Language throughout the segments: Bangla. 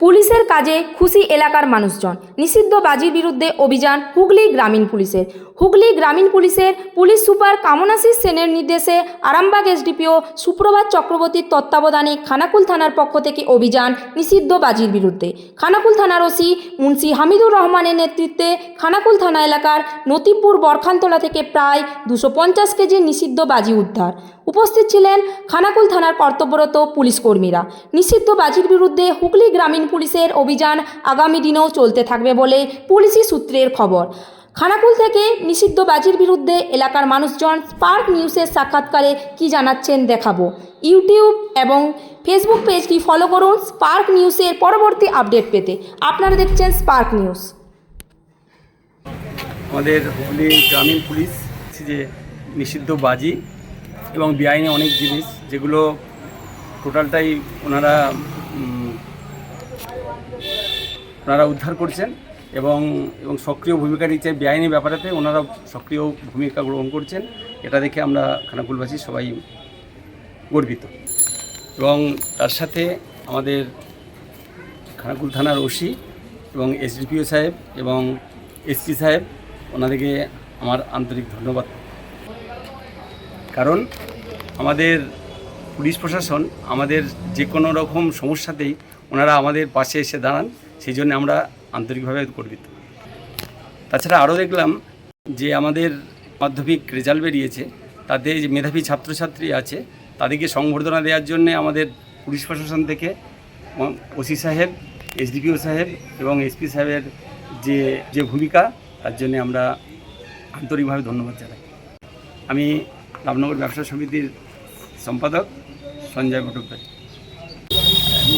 পুলিশের কাজে খুশি এলাকার মানুষজন। নিষিদ্ধ বাজির বিরুদ্ধে অভিযান হুগলি গ্রামীণ পুলিশের। হুগলি গ্রামীণ পুলিশের পুলিশ সুপার কামনাশিস সেনের নির্দেশে আরামবাগ এসডিপিও সুপ্রভাত চক্রবর্তীর তত্ত্বাবধানে খানাকুল থানার পক্ষ থেকে অভিযান নিষিদ্ধ বাজির বিরুদ্ধে। খানাকুল থানার ওসি মুন্সি হামিদুর রহমানের নেতৃত্বে খানাকুল থানা এলাকার নতিবপুর বরখানতলা থেকে প্রায় দুশো পঞ্চাশ কেজি নিষিদ্ধ বাজি উদ্ধার। উপস্থিত ছিলেন খানাকুল থানার কর্তব্যরত পুলিশ কর্মীরা। নিষিদ্ধ বাজির বিরুদ্ধে হুগলি গ্রামীণ পুলিশের অভিযান আগামী দিনেও চলতে থাকবে বলে পুলিশি সূত্রের খবর। খানাকুল থেকে নিষিদ্ধ বাজির বিরুদ্ধে এলাকার মানুষজন স্পার্ক নিউজের সাক্ষাৎকারে কি জানাচ্ছেন দেখাবো। ইউটিউব এবং ফেসবুক পেজটি ফলো করুন স্পার্ক নিউজের পরবর্তী আপডেট পেতে। আপনারা দেখছেন স্পার্ক নিউজ। আমাদের হুগলি গ্রামীণ পুলিশ যে নিষিদ্ধ বাজি এবং বেআইনি অনেক জিনিস যেগুলো টোটালটাই ওনারা ওনারা উদ্ধার করছেন এবং এবং সক্রিয় ভূমিকা নিচ্ছে বেআইনি ব্যাপারেতে ওনারা সক্রিয় ভূমিকা গ্রহণ করছেন। এটা দেখে আমরা খানাকুলবাসী সবাই গর্বিত। এবং তার সাথে আমাদের খানাকুল থানার ওসি এবং এসডিপিও সাহেব এবং এসপি সাহেব, ওনাদেরকে আমার আন্তরিক ধন্যবাদ। কারণ আমাদের পুলিশ প্রশাসন আমাদের যে কোনো রকম সমস্যাতেই ওনারা আমাদের পাশে এসে দাঁড়ান, সেই জন্য আমরা আন্তরিকভাবে গর্বিত। তাছাড়া আরও দেখলাম যে আমাদের মাধ্যমিক রেজাল্ট বেরিয়েছে, তাতে যে মেধাবী ছাত্রছাত্রী আছে, তাদেরকে সংবর্ধনা দেওয়ার জন্য আমাদের পুলিশ প্রশাসন থেকে ওসি সাহেব, এসডিপিও সাহেব এবং এসপি সাহেবের যে যে ভূমিকা, তার জন্য আমরা আন্তরিকভাবে ধন্যবাদ জানাই। আমি রামনগর ব্যবসা সমিতির সম্পাদক সঞ্জয় ভট্টাচার্য।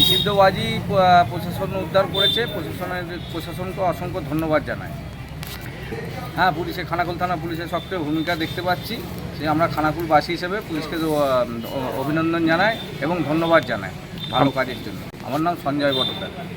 নিষিদ্ধ বাজি প- প্রশাসন উদ্ধার করেছে। প্রশাসনের প্রশাসনকে অসংখ্য ধন্যবাদ জানাই। হ্যাঁ পুলিশে খানাকুল থানা পুলিশের সক্রিয় ভূমিকা দেখতে পাচ্ছি। সে আমরা খানাকুলবাসী হিসেবে পুলিশকে অভিনন্দন জানাই এবং ধন্যবাদ জানাই ভালো কাজের জন্য। আমার নাম সঞ্জয় ভট্টাচার্য